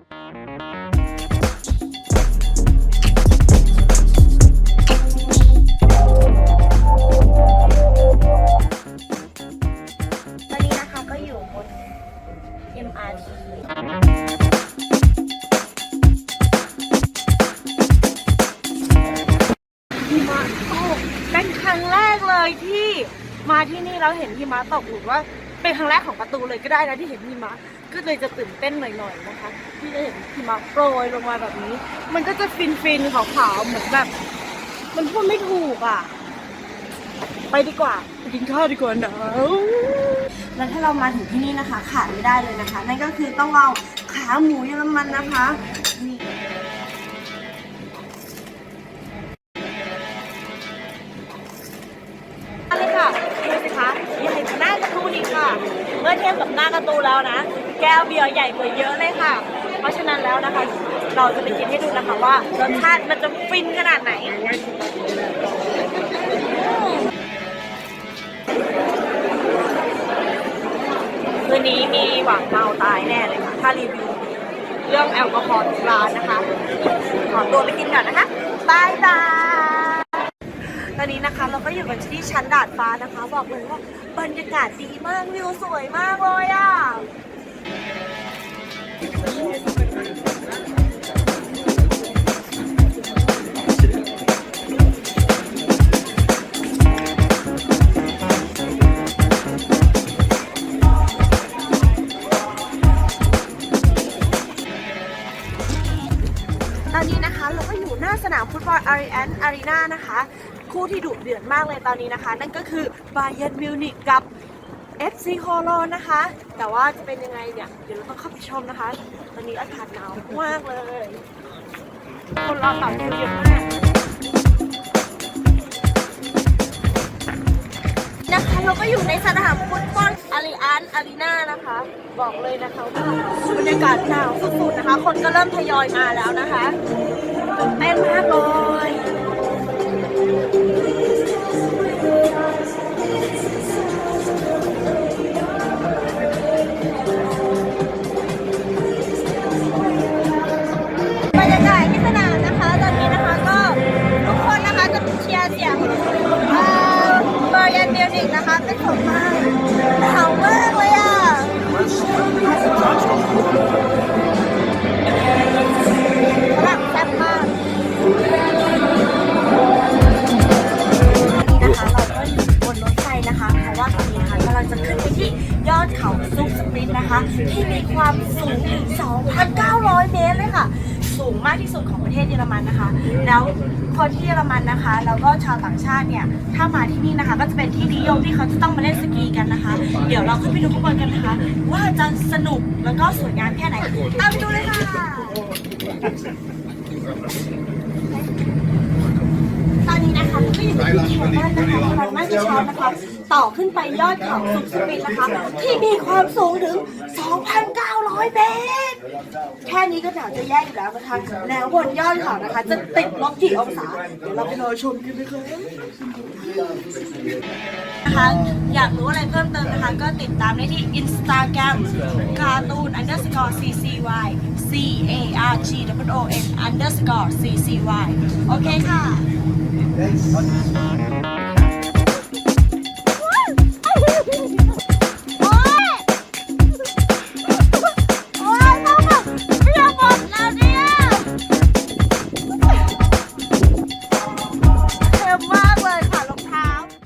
ตอนนี้นะคะก็อยู่บน MRT หิมะตกเป็นครั้งแรกเลยที่มาที่นี่เราเห็นหิมะตกหรือว่า เป็นครั้งแรกของประตูเลยก็ได้นะที่เห็นหิมะก็เลยจะตื่นเต้นหน่อยๆนะคะ ที่จะเห็นหิมะโปรยลงมาแบบนี้ มันก็จะฟินๆขาวๆเหมือนแบบ มันพูดไม่ถูกอะ ไปดีกว่าไปกินข้าวดีกว่านะแล้วถ้าเรามาถึงที่นี่นะคะขาดไม่ได้เลยนะคะ นั่นก็คือต้องเอาขาหมูเยอรมันนะคะ ยบกับหน้าการ์ตูแล้วนะ แก้วเบียร์ใหญ่กว่าเยอะเลยค่ะ เพราะฉะนั้นแล้วนะคะ เราจะไปกินให้ดูนะคะว่ารสชาติมันจะฟินขนาดไหนคืนนี้มีหวังเมาตายแน่เลยค่ะ ถ้ารีวิวเรื่องแอลกอฮอล์ร้านนะคะ ขอตัวไปกินก่อนนะคะบายบาย ตอนนี้นะคะเราก็อยู่กันที่ชั้นดาดฟ้านะคะ บอกเลยว่าบรรยากาศดีมากวิวสวยมากเลยอะตอนนี้นะคะเราก็อยู่หน้าสนามฟุตบอลอารีแอนอารีนานะคะ คู่ที่ดุเดือดมากเลยตอนนี้นะคะ นั่นก็คือบาเย r n มิวนิกกับ FC โคโลนะคะ แต่ว่าจะเป็นยังไงเนี่ย เดี๋ยวเราต้องเข้าไปชมนะคะ ตอนนี้อากาศหนาวมากเลย คนรอต่อคิวเยอะมากนะคะเราก็อยู่ในสนามฟุตบอลอารีอันอารีนานะคะ บอกเลยนะคะว่าบรรยากาศหนาวสุดๆนะคะ คนก็เริ่มทยอยมาแล้วนะคะตื่นเต้นมากเลย มีความสูงถึง 2,900 เมตรเลยค่ะ สูงมากที่สุดของประเทศเยอรมันนะคะ แล้วคนที่เยอรมันนะคะแล้วก็ชาวต่างชาติเนี่ย ถ้ามาที่นี่นะคะ ก็จะเป็นที่นิยมที่เขาจะต้องมาเล่นสกีกันนะคะ เดี๋ยวเราขึ้นไปดูข้างบนกันนะคะ ว่าจะสนุกแล้วก็สวยงามแค่ไหนตามไปดูเลยค่ะ นะคะเราก็อยู่ที่แคมป์บ้านนะคะเราน่าจะช้อนนะคะต่อขึ้นไปยอดเขาสุกสปินนะคะ ที่มีความสูงถึง 2,900 เมตร แค่นี้ก็หนาวจะแย่อยู่แล้วนะคะ แล้วบนยอดเขานะคะ จะติดลบกี่องศา เดี๋ยวเราไปรอชมกันนะคะนะคะอยากรู้อะไรเพิ่มเติมนะคะ ก็ติดตามได้ที่ Instagram cartoon underscore ccy c a r t w o n underscore ccy โอเคค่ะ